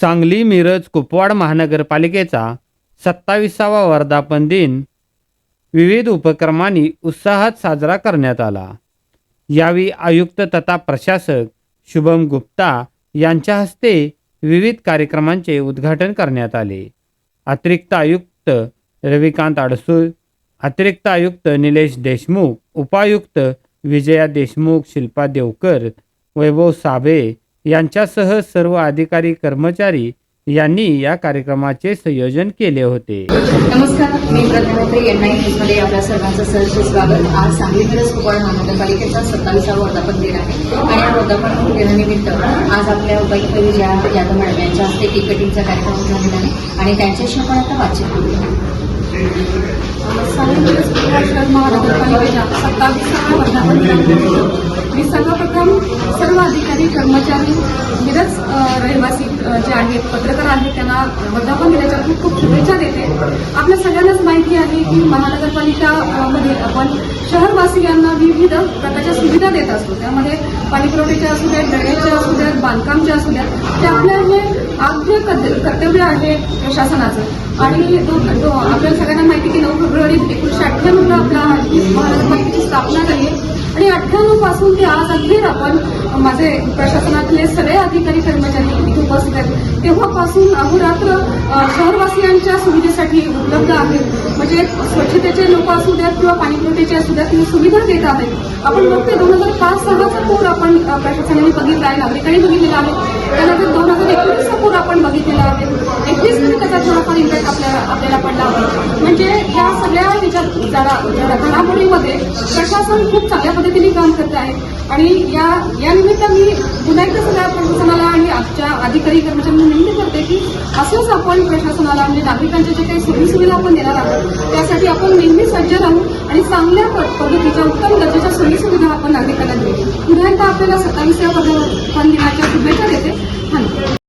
सांगली मिरज कुपवाड महानगरपालिकेचा सत्ताविसावा वर्धापन दिन विविध उपक्रमांनी उत्साहात साजरा करण्यात आला. यावेळी आयुक्त तथा प्रशासक शुभम गुप्ता यांच्या हस्ते विविध कार्यक्रमांचे उद्घाटन करण्यात आले. अतिरिक्त आयुक्त रविकांत अडसूळ अतिरिक्त आयुक्त निलेश देशमुख उपायुक्त विजया देशमुख शिल्पा देवकर वैभव साबे यांच्यासह सर्व अधिकारी कर्मचारी यांनी या कार्यक्रमाचे संयोजन केले होते. नमस्कार मी प्रधानमंत्री एन नाईन न्यूजमध्ये आपल्या सर्वांचं सहर्ष स्वागत. आज सांगली मिरज कुपवाड महानगरपालिकेचा सत्तावीसावा वर्धापन दिन आहे आणि या वर्धापन दिनानिमित्त आज आपल्या उपायुक्त विजया यादव मॅडम यांच्या हस्ते केक कटिंगचा कार्यक्रम झालेला आहे आणि त्यांच्याशी आपण आता बातचीत करूया सांगली मिरज कुपवाड महानगरपालिकेच्या सत्तावीसाव्या वर्धापन दिनानिमित्त मी सर्वप्रथम सर्व अधिकारी कर्मचारी मिरज रहिवासी जे आहेत पत्रकार आहेत त्यांना वर्धापन दिल्याच्या खूप खूप शुभेच्छा देते. आपल्या सगळ्यांनाच माहिती आहे की महानगरपालिकामध्ये आपण शहरवासियांना विविध प्रकारच्या सुविधा देत असतो. त्यामध्ये पाणीपुरवठ्याच्या असू द्यात ड्रेनेजच्या असू द्यात बांधकामच्या असू द्यात ते आपल्या हे आद्य कर्तव्य आहे प्रशासनाचं. आणि आपल्याला सगळ्यांना माहिती की नऊ फेब्रुवारी एकोणीसशे अठ्ठ्याण्णवला आपला समितीची स्थापना झाली आणि अठ्ठ्याण्णवपासून ते आज अखेर आपण माझे प्रशासनातले सगळे अधिकारी कर्मचारी इथे उपस्थित आहेत. तेव्हापासून अहोरात्र शहरवासियांच्या सुविधेसाठी उपलब्ध आहेत. म्हणजे स्वच्छतेचे लोक असू द्यात किंवा पाणीपुरवठ्याचे असू द्यात किंवा सुविधा देत आहेत. आपण बघते दोन हजार पाच सहाचा पूर आपण प्रशासनाने बघितला आहे. नागरिकांनी बघितलेला आहे. त्यानंतर दोन हजार एकोणीसचा पूर आपण बघितलेला आहे. एकवीसमध्ये त्याचा थोडाफार इम्पॅक्ट आपल्याला आपल्याला पडला आहे. म्हणजे या घडामोडीमध्ये प्रशासन खूप चांगल्या पद्धतीने काम करत आहे. आणि या यानिमित्त मी पुन्हा एकदा सगळ्या प्रशासनाला आणि आमच्या अधिकारी कर्मचाऱ्यांना विनंती करते की असंच आपण प्रशासनाला म्हणजे नागरिकांच्या जे काही सोयीसुविधा आपण देणार आहोत त्यासाठी आपण नेहमी सज्ज राहू आणि चांगल्या प- पद्धतीच्या उत्तम दर्जाच्या सोयीसुविधा आपण नागरिकांना देऊ. पुन्हा एकदा आपल्याला सत्तावीसव्या पदावर दिनाच्या शुभेच्छा देते. धन्यवाद.